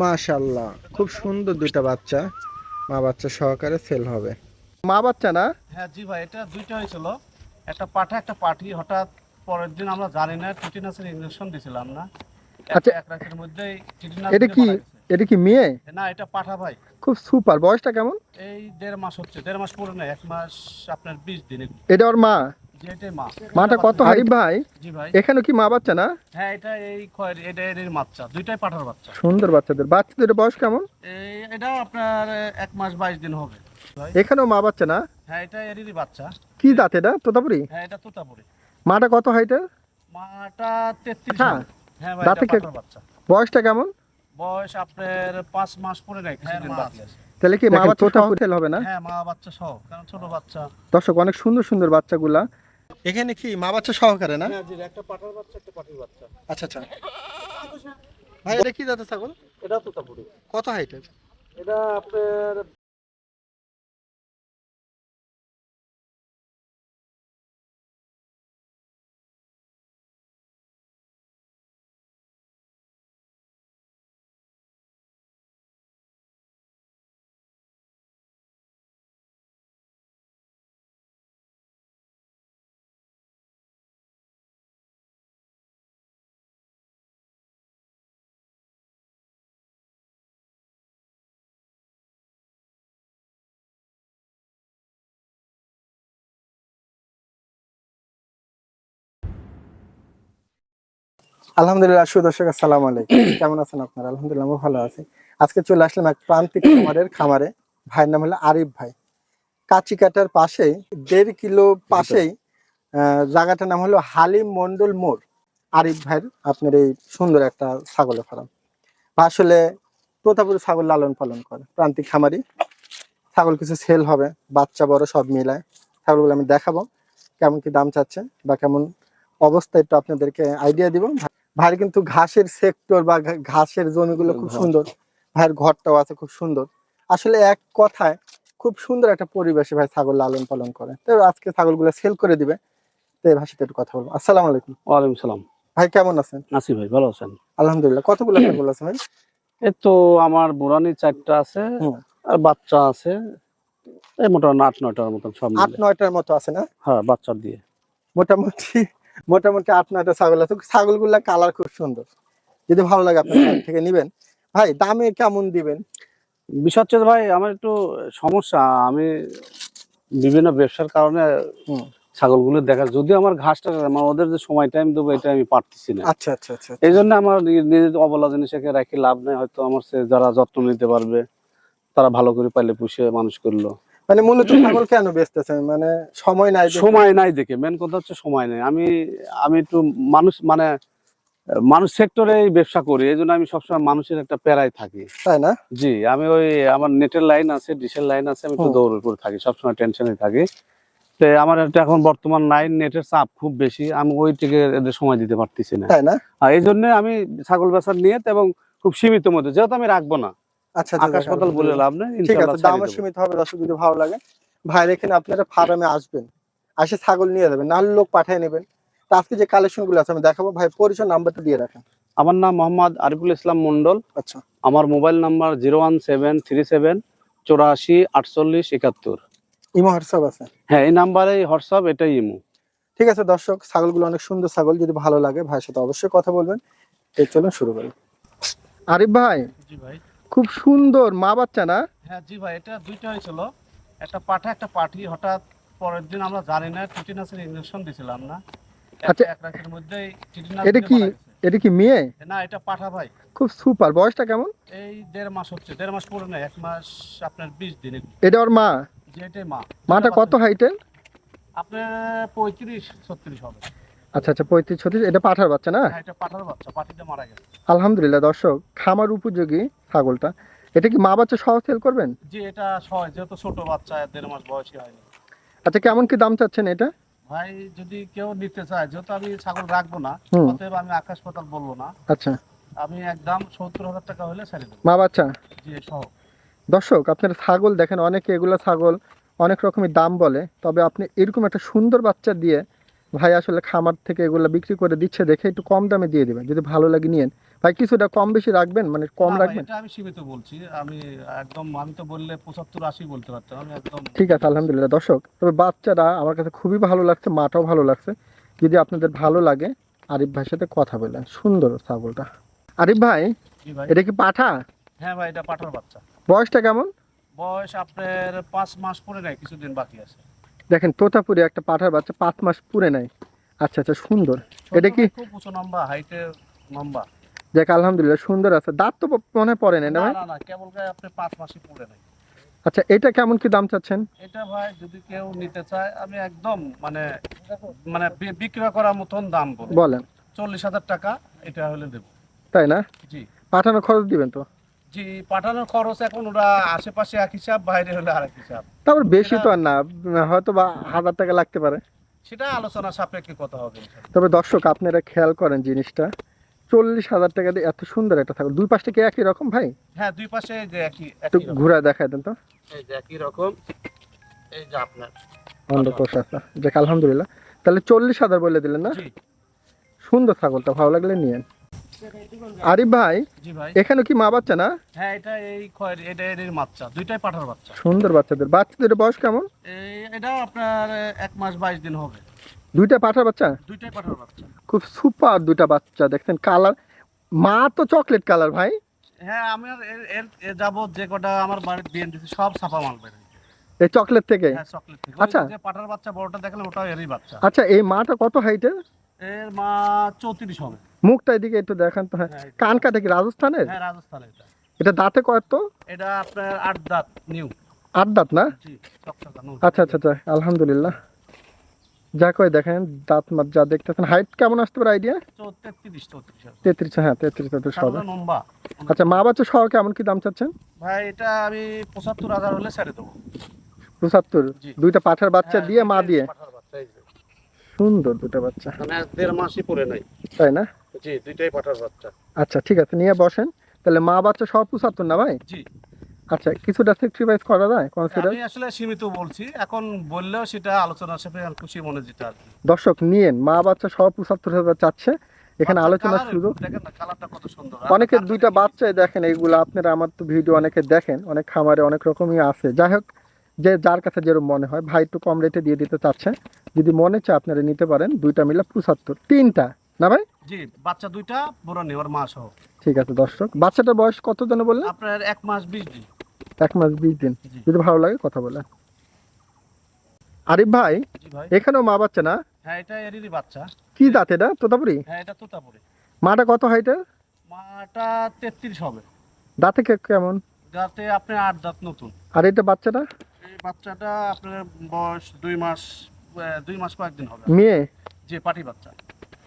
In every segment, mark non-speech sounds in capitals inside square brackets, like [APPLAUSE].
মাশাল্লাহ খুব সুন্দর দুইটা বাচ্চা। মা বাচ্চা সহকারে সেল হবে। মা বাচ্চা না? হ্যাঁ জি ভাই এটা দুইটা হয়েছিল। একটা পাঠা একটা পাঠি হঠাৎ পরের দিন আমরা জানি না টিটিনাসের ইঞ্জেকশন দিছিলাম না। আচ্ছা। এক রাতের মধ্যেই টিটিনাস এটা কি এটা কি মেয়ে? না এটা পাঠা ভাই। খুব সুপার বয়সটা কেমন? এই দেড় মাস হচ্ছে দেড় মাস পরে না এক মাস আপনার বিশ দিন এটা ওর মা? মা। মাটা কত আরিফ ভাই জি ভাই। এখানে কি মা বাচ্চা না? হ্যাঁ এটা এই খয়ের এটা এর বাচ্চা দুইটাই পাঠার বাচ্চা। সুন্দর বাচ্চাদের। বাচ্চাদের বয়স কেমন? এটা আপনার এক মাস বাইশ দিন হবে। এখানেও মা বাচ্চা না? হ্যাঁ এটা এরই বাচ্চা। কি দাঁত এটা? তোতাপুরি? হ্যাঁ এটা তোতাপুরি। মাটা কত হাইটের মাটা তেত্রিশ হ্যাঁ। হ্যাঁ ভাই দাঁতে বাচ্চা। বয়সটা কেমন? বয়স আপনার পাঁচ মাস পরে নাই কিছুদিন বাকি আছে। তাহলে কি মা বাচ্চা হবে না? হ্যাঁ মা বাচ্চা সহ কারণ ছোট বাচ্চা। দর্শক অনেক সুন্দর সুন্দর বাচ্চাগুলা। এখানে কি মা বাচ্চা সহকারে না? হ্যাঁ জি একটা পাটার বাচ্চা একটা পাটির বাচ্চা। আচ্ছা আচ্ছা। ভাই এটা কি জাতের ছাগল? এটা তোতাপুরি। কত হাইটের এটা আপনার আলহামদুলিল্লাহ সুদর্শক আসসালামু আলাইকুম। [CLEARS THROAT] কেমন আছেন আপনারা? আলহামদুলিল্লাহ আমি ভালো আছি। আজকে চলে আসলাম এক প্রান্তিক খামারের খামারে। ভাইয়ের নাম হলো আরিফ ভাই। কাচিকাটার পাশেই দেড় কিলো পাশেই জায়গাটার নাম হলো হালিম মন্ডল মোড়। আরিফ ভাইয়ের আপনার এই সুন্দর একটা ছাগলের ফার্ম। আসলে তোতাপুরি ছাগল লালন পালন করে প্রান্তিক খামারি। ছাগল কিছু সেল হবে বাচ্চা বড় সব মিলায়। ছাগলগুলো আমি দেখাবো কেমন কি দাম চাচ্ছে বা কেমন অবস্থা একটু আপনাদেরকে আইডিয়া দিব। ভাইয়ের কিন্তু ঘাসের সেক্টর বা ঘাসের জমিগুলো খুব সুন্দর। ভাইয়ের ঘরটাও আছে খুব সুন্দর। আসলে এক কথায় খুব সুন্দর একটা পরিবেশে ভাই ছাগল লালন পালন করে। তো আজকে ছাগলগুলো সেল করে দিবে। তো এই ভাষাতে একটু কথা বলব। আসসালামু আলাইকুম। ওয়ালাইকুম সালাম। ভাই কেমন আছেন? নাসি ভাই ভালো আছেন? আলহামদুলিল্লাহ। কতগুলো [COUGHS] ছাগল আছে ভাই? এই তো আমার বুড়ানি চারটা আছে আর বাচ্চা আছে। এই মোটামুটি আট নয়টার মতন সব আট নয়টার মতো আছে না? হ্যাঁ বাচ্চা দিয়ে। মোটামুটি মোটামুটি আট নয়টা ছাগল আছে। ছাগলগুলা কালার খুব সুন্দর। যদি ভালো লাগে আপনার থেকে নিবেন। ভাই দামে কেমন দিবেন? বিষয় হচ্ছে ভাই আমার একটু সমস্যা। আমি বিভিন্ন ব্যবসার কারণে। ছাগলগুলো দেখা যদিও আমার ঘাসটা আমার ওদের যে সময় টাইম দেবো এটা আমি পারতেছি না। আচ্ছা আচ্ছা আচ্ছা এই জন্য আমার নিজের অবলা জিনিসকে রাখি লাভ নেই। হয়তো আমার সে যারা যত্ন নিতে পারবে তারা ভালো করে পাইলে পুষে মানুষ করল। মানে মূলত ছাগল কেন বেচতেছেন? মানে সময় নাই সময় নাই দেখে। মেন কথা হচ্ছে সময় নেই। আমি আমি একটু মানুষ মানে মানুষ সেক্টরে ব্যবসা করি এই জন্য আমি সবসময় মানুষের একটা প্যারায় থাকি। তাই না? জি আমি ওই আমার নেটের লাইন আছে ডিশের লাইন আছে আমি একটু দৌড় করে থাকি সবসময় টেনশনে থাকি। তো আমার একটা এখন বর্তমান লাইন নেটের চাপ খুব বেশি আমি ওই থেকে এদের সময় দিতে পারতেছি না। তাই না? আর এই জন্য আমি ছাগল বেচার নিয়ত এবং খুব সীমিত মধ্যে যেহেতু আমি রাখব না। আচ্ছা আকাশ পাতাল বলে লাভ নেই ঠিক আছে ছেড়ে সীমিত হবে দর্শক যদি ভালো লাগে। ভাইয়ের এখানে আপনারা ফার্মে আসবেন আসে ছাগল নিয়ে যাবেন নাহলে লোক পাঠিয়ে নেবেন। তো আজকে যে কালেকশনগুলো আছে আমি দেখাবো। ভাই পরিচয় নাম্বারটা দিয়ে রাখেন। আমার নাম মোহাম্মদ আরিফুল ইসলাম মন্ডল আচ্ছা। আমার mobile number zero one seven three seven চৌরাশি আটচল্লিশ একাত্তর। ইমো হোয়াটসঅ্যাপ আছে? হ্যাঁ এই নাম্বারে হোয়াটসঅ্যাপ এটাই ইমো। ঠিক আছে দর্শক ছাগলগুলো অনেক সুন্দর ছাগল যদি ভালো লাগে ভাইয়ের সাথে অবশ্যই কথা বলবেন। এই চলুন শুরু করি। আরিফ ভাই জি ভাই। খুব সুন্দর মা বাচ্চা না? হ্যাঁ জি ভাই এটা দুইটা হয়েছিল। একটা পাঠা একটা পাঠি। হঠাৎ পরের দিন আমরা জানি না টিটিনাসের ইনজেকশন দিছিলাম না। আচ্ছা। এক রাতের মধ্যেই টিটিনাস এটা কি এটা কি মেয়ে? না এটা পাঠা ভাই। খুব সুপার বয়সটা কেমন? এই দেড় মাস হচ্ছে দেড় মাস পরে না এক মাস আপনার বিশ দিন এটা ওর মা? যেটাই মা। মাটা কত হাইটের আপনার পঁয়ত্রিশ ছত্রিশ হবে। আচ্ছা আচ্ছা পঁয়ত্রিশ ছত্রিশ এটা পাঠার বাচ্চা না? হ্যাঁ এটা পাঠার বাচ্চা পাঠিতে মারা গেছে। আলহামদুলিল্লাহ দর্শক খামার উপযোগী ছাগলটা। এটা কি মা বাচ্চা সহ সেল করবেন? জি এটা সহজ যেহেতু ছোট বাচ্চা দেড় মাস বয়সী হয়নি। আচ্ছা কেমন কি দাম চাচ্ছেন এটা? ভাই যদি কেউ নিতে চায় যেহেতু আমি ছাগল রাখব না। অতএব আমি আকাশ পাতাল বলব না। আচ্ছা। আমি একদম সত্তর হাজার টাকা হলে ছেড়ে দেবো। মা বাচ্চা? জি সহ। দর্শক আপনারা ছাগল দেখেন অনেকে এগুলো ছাগল অনেক রকমের দাম বলে তবে আপনি এরকম একটা সুন্দর বাচ্চা দিয়ে ভাই আসলে খামার থেকে এগুলো বিক্রি করে দিচ্ছে দেখে একটু কম দামে দিয়ে দেবেন। যদি ভালো লাগে নিয়েন। ভাই কিছুটা কম বেশি রাখবেন? মানে কম রাখবেন? আমি সীমিত বলছি। আমি একদম আমি তো বললে পঁচাত্তর আশি বলতে পারতাম। আমি একদম ঠিক আছে আলহামদুলিল্লাহ। দর্শক তবে বাচ্চারা আমার কাছে খুবই ভালো লাগছে মাটাও ভালো লাগছে। যদি আপনাদের ভালো লাগে আরিফ ভাইয়ের সাথে কথা বললেন সুন্দর ছাগলটা। আরিফ ভাই ভাই। এটা কি পাঠা? হ্যাঁ ভাই এটা পাঠার বাচ্চা। বয়সটা কেমন? বয়স আপনার পাঁচ মাস পরে নাই কিছুদিন বাকি আছে। দেখেন তোতাপুরি একটা পাঠার বাচ্চা পাঁচ মাস পুরে নাই। আচ্ছা আচ্ছা সুন্দর। এটা কি? খুব উঁচু লম্বা হাইটের লম্বা। দেখ আলহামদুলিল্লাহ সুন্দর আছে। দাঁত তো মনে পড়ে নাই না না না না কেবল গায়ে আপনি পাঁচ মাসই পরে নাই। আচ্ছা এটা কেমন কি দাম চাচ্ছেন? এটা ভাই যদি কেউ নিতে চায় আমি একদম মানে মানে বিক্রয় করার মতন দাম বলেন। চল্লিশ হাজার টাকা এটা হলে দেবো। তাই না? জি। পাঠানোর খরচ দিবেন তো? জি পাঠানোর খরচ এখন ওরা আশেপাশে এক হিসাব বাইরে হলে আরেক হিসাব। তারপর বেশি তো আর না হয়তো বা হাজার টাকা লাগতে পারে। সেটা আলোচনা সাপেক্ষে কথা হবে। তবে দর্শক আপনারা খেয়াল করেন জিনিসটা চল্লিশ হাজার টাকা দিয়ে এত সুন্দর একটা থাকবে দুই পাশটা কি একই রকম ভাই? হ্যাঁ দুই পাশে যে একই একটু ঘুরা দেখায় দেন তো। এই যে একই রকম এই যে আপনার। অন্ধকোষ আছে দেখ আলহামদুলিল্লাহ। তাহলে চল্লিশ হাজার বলে দিলেন না? সুন্দর ছাগলটা ভালো লাগলে নিয়েন। আরিফ ভাই এখানে কি মা বাচ্চা না? হ্যাঁ এটা এই খয়ের এটা এর বাচ্চা দুইটাই পাঠার বাচ্চা। সুন্দর বাচ্চাদের। বাচ্চাদের বয়স কেমন? এটা আপনার এক মাস বাইশ দিন হবে। দুইটা পাঠার বাচ্চা? দুইটাই পাঠার বাচ্চা। খুব সুপার দুইটা বাচ্চা দেখছেন কালার। মা তো চকলেট কালার ভাই। হ্যাঁ আমার এর- এর যাবত যে কটা আমার বাড়ির সব ছাপা মাল বের এই চকলেট থেকে? হ্যাঁ চকলেট থেকে। আচ্ছা। যে পাঠার বাচ্চা বড়টা দেখলেন ওটাও এরই বাচ্চা। আচ্ছা এই মাটা কত হাইটের এর মা চৌত্রিশ হবে। মুখটা এদিকে একটু দেখান তো হ্যাঁ। হ্যাঁ, কান কাটা কি রাজস্থানের? হ্যাঁ রাজস্থানে এটা। এটা দাঁতে কত এটা আপনার আট দাঁত নিউ। আট দাঁত না। আচ্ছা আচ্ছা আচ্ছা আলহামদুলিল্লাহ। যা কয় দেখেন দাঁত মাত যা দেখতেছেন। হাইট কেমন আসতে পারে আইডিয়া তেত্রিশ হ্যাঁ তেত্রিশ তেত্রিশ হবে। আচ্ছা মা বাচ্চা সহ কেমন কি দাম চাচ্ছেন? ভাই এটা আমি পঁচাত্তর হাজার হলে ছেড়ে দেবো। পঁচাত্তর? দুইটা পাঠার বাচ্চা হ্যাঁ, দিয়ে মা দিয়ে। সুন্দর দুটো বাচ্চা। মানে দেড় মাসই পরে নাই। তাই না? জি দুইটাই পাঠার বাচ্চা। আচ্ছা ঠিক আছে নিয়ে বসেন। তাহলে মা বাচ্চা সব না ভাই? জি। আচ্ছা কিছুটা স্যাক্রিফাইস করা যায় কনসিডার আমি আসলে সীমিত বলছি এখন বললেও সেটা আলোচনা হিসেবে খুশি মনে যেটা আর দর্শক নিয়েন মা বাচ্চা সব পঁচাত্তর হাজার চাচ্ছে। এখানে বাচ্চার আলোচনার colour সুযোগ দেখেন না কালারটা কত সুন্দর। অনেকের দুইটা বাচ্চাই দেখেন এইগুলো আপনারা আমার তো ভিডিও অনেকে দেখেন অনেক খামারে অনেক রকমই আছে। যাই হোক যে যার কাছে যেরকম মনে হয় ভাই একটু কম রেটে দিয়ে দিতে চাচ্ছে যদি মনে চায় আপনারা নিতে পারেন দুইটা মিলে পঁচাত্তর তিনটা। না ভাই? জি বাচ্চা দুইটা বড় নেওয়ার মা সহ। ঠিক আছে দর্শক। বাচ্চাটার বয়স কত জন বললেন? আপনার এক মাস বিশ দিন। এক মাস বিশ দিন। জি। যদি ভালো লাগে কথা বলেন আরিফ ভাই এখানেও মা বাচ্চা না? হ্যাঁ এটা এরই বাচ্চা। কি দাঁত এটা? তোতাপুরি? হ্যাঁ এটা তোতাপুরি। মাটা কত হাইটের মাটা তেত্রিশ হবে। দাঁতে কে- কেমন? যাতে আপনার আট দাঁত নতুন। আর এটা বাচ্চাটা? এই বাচ্চাটা আপনার বয়স দুই মাস দুই মাস কয়েকদিন হবে। মেয়ে? যে পাটি বাচ্চা।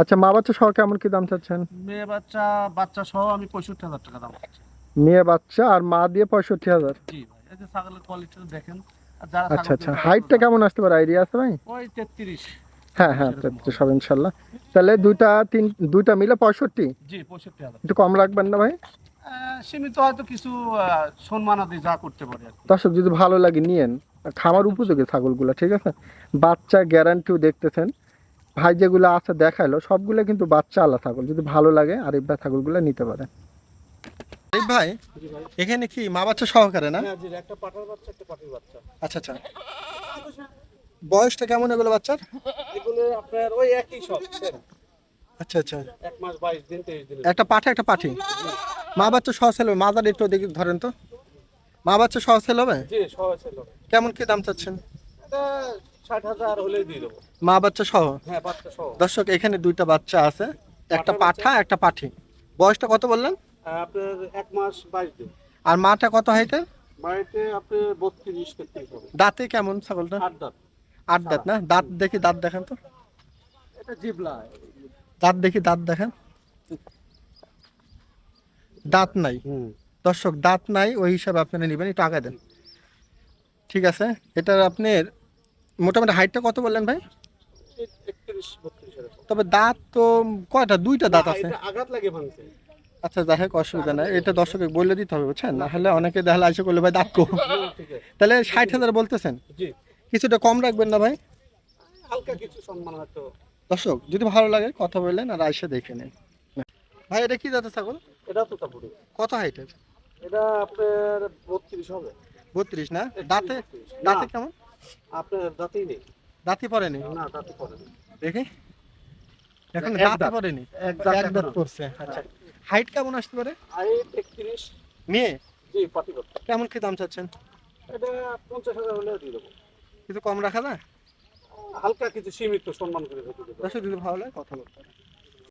আচ্ছা মা বাচ্চা সহ কেমন কি দাম চাচ্ছেন? মেয়ে বাচ্চা বাচ্চা সহ আমি পঁয়ষট্টি হাজার টাকা দাম পাচ্ছি মেয়ে বাচ্চা আর মা দিয়ে পঁয়ষট্টি হাজার? জি ভাই এই যে ছাগলের কোয়ালিটি দেখেন। আর যারা আচ্ছা আচ্ছা। হাইটটা কেমন আসতে পারে? আইডিয়া আছে ভাই? ওই তেত্রিশ। হ্যাঁ হ্যাঁ সেরকম তেত্রিশ হবে। ইনশাল্লাহ। তাহলে দুইটা তিন দুইটা মিলে পঁয়ষট্টি? জি পঁয়ষট্টি হাজার। একটু কম রাখবেন না ভাই? সীমিত হয়তো কিছু সম্মানাদি যা করতে পারে দর্শক যদি ভালো লাগে নিয়েন। খামার উপযোগী ছাগলগুলো ঠিক আছে? বাচ্চা গ্যারান্টিও দেখতেছেন। ভাই যেগুলো আছে দেখাইলো সবগুলো কিন্তু বাচ্চা আলা ছাগল। যদি ভালো লাগে আরিফ ভাই ছাগলগুলো নিতে পারে। আরিফ ভাই এখানে কি মা বাচ্চা সহকারে না? হ্যাঁ একটা পাঠার বাচ্চা একটা পাটির বাচ্চা। আচ্ছা আচ্ছা। বয়সটা কেমন এগুলো বাচ্চার? এগুলো আপনার ওই একই সব আচ্ছা আচ্ছা। এক মাস বাইশ দিন তেইশ দিন। একটা পাঠে একটা পাঠি? মা বাচ্চা সহ সেল হবে মাদার একটু দেখি ধরেন তো। মা বাচ্চা সহ সেল হবে? জি সহ ছিল কেমন কি দাম চাচ্ছেন? ষাট হাজার হলেই দিয়ে দেবো। মা বাচ্চা সহ? হ্যাঁ বাচ্চা সহ। দর্শক এখানে দুইটা বাচ্চা আছে একটা পাঠা একটা পাঠি। বয়সটা কত বললেন? আর আপনার এক মাস বাইশ দিন। আর মাটা কত হাইটের বাড়িতে আপনি বত্রিশ তেত্রিশ হবে দাঁতে কেমন ছাগলটা? আট দাঁত। আট দাঁত না? দাঁত দেখি দাঁত দেখেন তো। এটা জিবলা। দাঁত দেখি দাঁত দেখেন। দাঁত নাই। দর্শক দাঁত নাই ওই হিসাবে আপনারা নেবেন একটু আগে দেন। ঠিক আছে? এটার আপনার মোটামুটি হাইটটা কত বললেন ভাই? তবে দাঁত তো কয়টা? দুইটা দাঁত আছে। আঘাত লাগে ভাঙছে আচ্ছা যাই হোক অসুবিধা নাই। এটা দর্শকে বলে দিতে হবে বুঝছেন? না হলে অনেকে দেখালে আইসে করলে ভাই দাঁত কো ঠিক আছে। তাহলে ষাট হাজার বলতেছেন? কিছুটা কম রাখবেন না ভাই? হালকা কিছু সম্মান হয়তো দর্শক যদি ভালো লাগে কথা বললেন আর আইসে দেখে নিন। ভাই এটা কি জাতের ছাগল? এটা তো তারপরে কত হাইটের? এটা আপনার বত্রিশ হবে। বত্রিশ না? দাঁতে? দাঁতে কেমন? আপনার দাঁতেই নেই। দাঁতে পড়েনি? না দাঁতে পড়ে না। দেখি। এখন দাঁত। পড়েনি? এক দাঁত দাঁত। পড়ছে আচ্ছা। হাইট কেমন আসতে পারে? হাইট একত্রিশ। মেয়ে জি কেমন কি দাম চাচ্ছেন? এটা পঞ্চাশ হাজার হলে দিয়ে দেবো। কিছু কম রাখা যায়? হালকা কিছু সীমিত সম্মান করে দর্শক যদি ভালো লাগে কথা বলতে